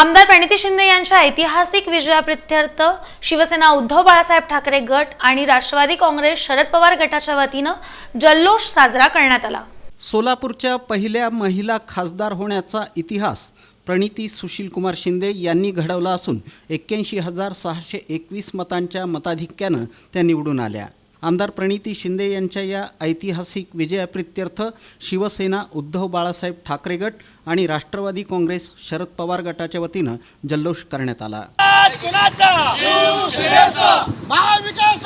आमदार प्रणिती शिंदे यांच्या ऐतिहासिक विजयाप्रित्यर्थ शिवसेना उद्धव बाळासाहेब ठाकरे गट आणि राष्ट्रवादी काँग्रेस शरद पवार गटाच्या वतीनं जल्लोष साजरा करण्यात आला. सोलापूरच्या पहिल्या महिला खासदार होण्याचा इतिहास प्रणिती सुशीलकुमार शिंदे यांनी घडवला असून एक्क्याऐंशी हजार सहाशे एकवीस मतांच्या मताधिक्यानं त्या निवडून आल्या. आमदार प्रणिती शिंदे यांच्या या ऐतिहासिक विजयाप्रित्यर्थ शिवसेना उद्धव बाळासाहेब ठाकरे गट आणि राष्ट्रवादी काँग्रेस शरद पवार गटाच्या वतीनं जल्लोष करण्यात आला. महाविकास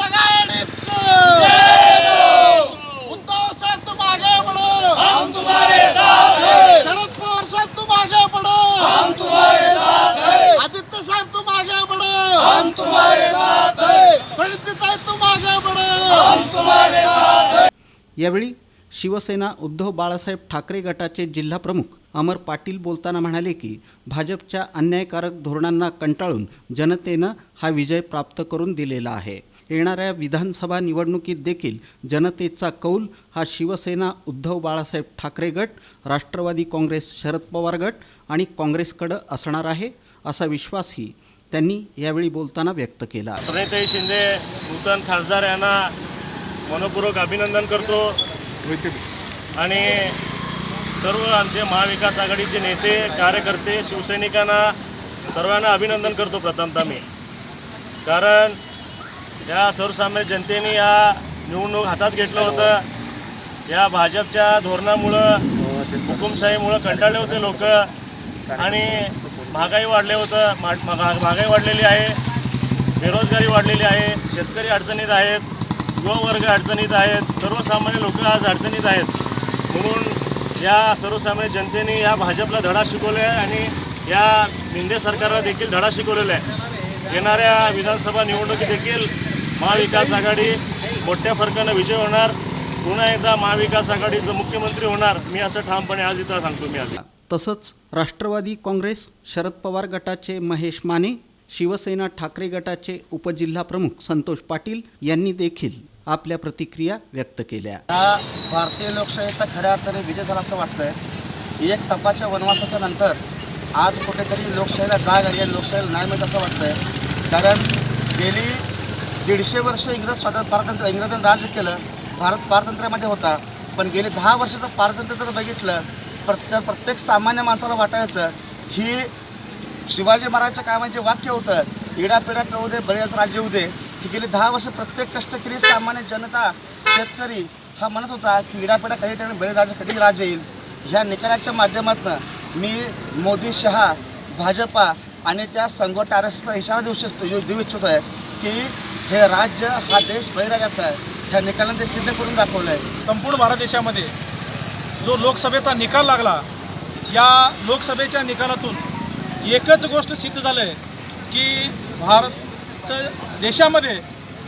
आदित्य साहेब तुम आगे बढ़ो हम तुम्हारे साथ हैं प्रणिती साहेब तुम आगे बढ़ो हम तुम्हारे साथ हैं यावेळी शिवसेना उद्धव बाळासाहेब ठाकरे गटाचे जिल्हा प्रमुख अमर पाटील बोलताना म्हणाले की भाजपच्या अन्यायकारक धोरणांना कंटाळून जनतेनं हा विजय प्राप्त करून दिलेला आहे. येणाऱ्या विधानसभा निवडणुकीत देखील जनतेचा कौल हा शिवसेना उद्धव बाळासाहेब ठाकरे गट राष्ट्रवादी काँग्रेस शरद पवार गट आणि काँग्रेसकडं असणार आहे असा विश्वासही त्यांनी यावेळी बोलताना व्यक्त केला. प्रणिताई शिंदे नूतन खासदार यांना मनपूर्वक अभिनंदन करतो. आणि सर्व आमचे महाविकास आघाडीचे नेते कार्यकर्ते शिवसैनिकांना सर्वांना अभिनंदन करतो प्रथमतः मी. कारण या सर्वसामान्य जनतेने या निवडणूक हातात घेतलं होतं. या भाजपच्या धोरणामुळं हुकुमशाहीमुळं कंटाळले होते लोक. आणि महागाई वाढले होतं. मा- महा- महागाई वाढलेली आहे. बेरोजगारी वाढलेली आहे. शेतकरी अडचणीत आहेत. युवावर्ग अडचणीत आहेत सर्वसामान्य लोक आज अडचणीत आहेत. म्हणून या सर्वसामान्य जनतेने या भाजपला धडा शिकवला आहे आणि या शिंदे सरकारला देखील धडा शिकवलेला आहे. येणाऱ्या विधानसभा निवडणुकीत देखील महाविकास आघाडी मोठ्या फरकानं विजय होणार. पुन्हा एकदा महाविकास आघाडीचं मुख्यमंत्री होणार मी असं ठामपणे आज इथं सांगतो मी आज. तसंच राष्ट्रवादी काँग्रेस शरद पवार गटाचे महेश माने शिवसेना ठाकरे गटाचे उपजिल्हा प्रमुख संतोष पाटील यांनी देखील आपल्या प्रतिक्रिया व्यक्त केल्या. हा भारतीय लोकशाहीचा खऱ्या अर्थाने विजय झाला असं वाटतंय. एक तपाच्या वनवासाच्या नंतर आज कुठेतरी लोकशाहीला जाग आली आणि लोकशाहीला न्याय मिळत असं वाटतंय. कारण गेली दीडशे वर्ष इंग्रज स्वातंत्र्य पारतंत्र्य इंग्रजांनी राज्य केलं भारत पारतंत्र्यामध्ये होता. पण गेले दहा वर्षाचं पारतंत्र्य जर बघितलं प्रत्येक प्रत्येक सामान्य माणसाला वाटायचं ही शिवाजी महाराजच्या कामाचे वाक्य होतं इडापिडा पिळू दे बरेच राज्य होऊ दे. की गेली दहा वर्ष प्रत्येक कष्टकरी सामान्य जनता शेतकरी हा म्हणत होता की इडापिडा कधी ठिकाणी बरे राजा कधी राजा येईल. ह्या निकालाच्या माध्यमातून मी मोदी शहा भाजपा आणि त्या संगोट आर इशारा देऊ शकतो देऊ इच्छितो आहे की हे राज्य हा देश बळीराजाचा आहे. ह्या निकालाने ते सिद्ध करून दाखवलं आहे संपूर्ण भारत देशामध्ये जो लोकसभेचा निकाल लागला या लोकसभेच्या निकालातून एकच गोष्ट सिद्ध झालं आहे की भारत तर देशामध्ये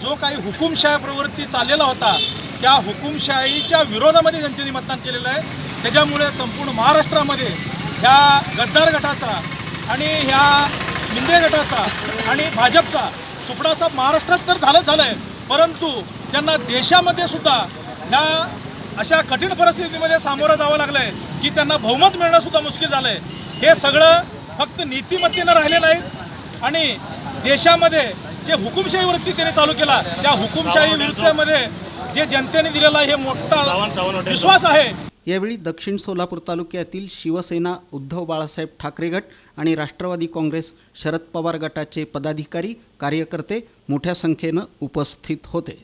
जो काही हुकुमशाही प्रवृत्ती चाललेला होता त्या हुकुमशाहीच्या विरोधामध्ये जनतेने मतदान केलेलं आहे. त्याच्यामुळे संपूर्ण महाराष्ट्रामध्ये ह्या गद्दार गटाचा आणि ह्या मिंदे गटाचा आणि भाजपचा सुपडासाप महाराष्ट्रात तर झालं झालं आहे परंतु त्यांना देशामध्ये सुद्धा ह्या अशा कठीण परिस्थितीमध्ये सामोरं जावं लागलं आहे की त्यांना बहुमत मिळणंसुद्धा मुश्किल झालं आहे हे सगळं फक्त नीतिमत्तेनं राहिले नाहीत आणि देशामध्ये जे हुकुमशाही वृत्ती त्याने चालू केला त्या हुकुमशाही विरुद्धमध्ये जे जनतेने दिलेला हे मोठा विश्वास आहे. यावेळी दक्षिण सोलापूर तालुक्यातील शिवसेना उद्धव बाळासाहेब ठाकरे गट आणि राष्ट्रवादी काँग्रेस शरद पवार गटाचे पदाधिकारी कार्यकर्ते मोठ्या संख्येनं उपस्थित होते.